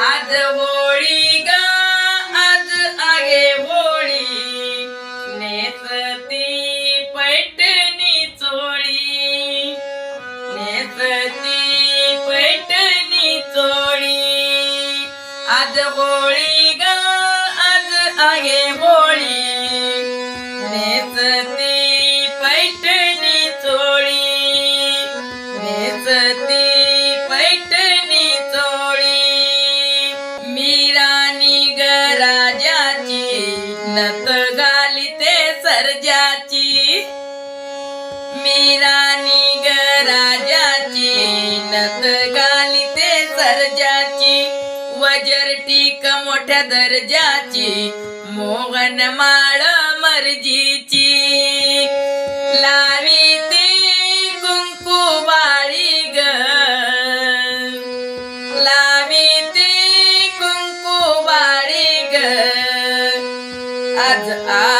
आज होळी ग आज आगे होळी. नेसती पैठणी चोळी. नेसती पैठणी चोळी. आज होळी ग आज आगे होळी. घालिते सर्जाची मीरानी ग राजाची नत घालिते सर्जाची वजर टीक मोठ्या दर्जाची मोहन माळ मर्जीची. लावी ती कुंकू बाळी ग लावी ती कुंकू बाळी ग. आज आ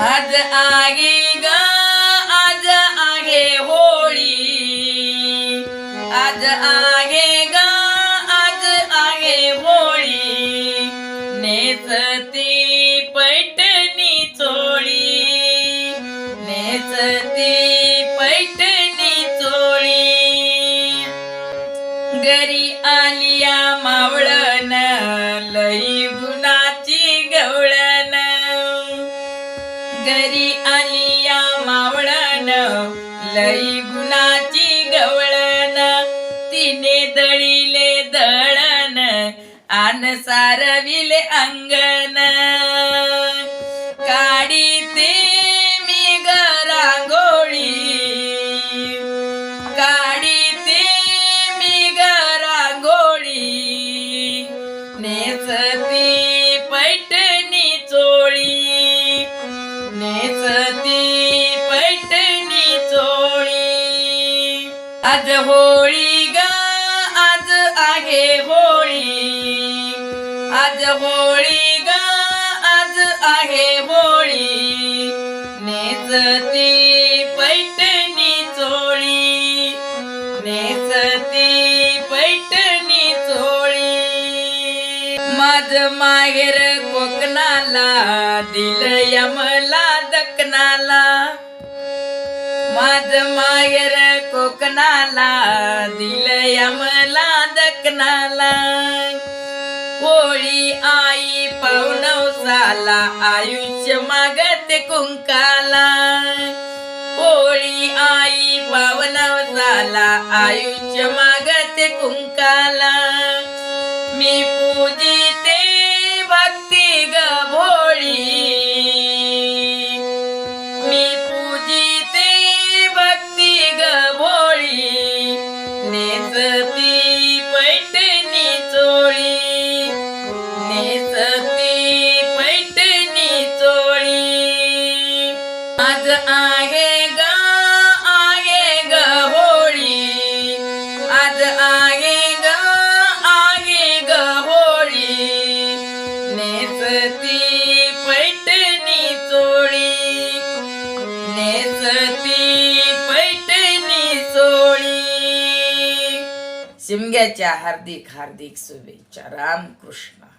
आज आगे ग आज आगे होळी. आज आगे ग आज आगे होळी. नेसती पैठणी चोळी. नेसती पैठणी चोळी. घरी आली घरी आलिया मावळण लई गुणाची गवळण. तिने दळीले दळण आन सारविले अंगण. आज होळी ग आज आहे होळी. आज होळी ग आज आहे होळी. नेसती पैठणी चोळी. नेसती पैठणी चोळी. माझ माहेर कोकणाला दिल यमला दकनाला आज मायर कोकणाला दिल यमला दकनाला होळी आई पवनवसाला आयुष्य मागत कुंकाला. होळी आई पावनवसाला आयुष्य मागत कुंकाला. मी पूजी नेसती पैठणी चोळी. नेसती पैठणी चोळी. शिमग्याच्या हार्दिक हार्दिक शुभेच्छा. रामकृष्ण.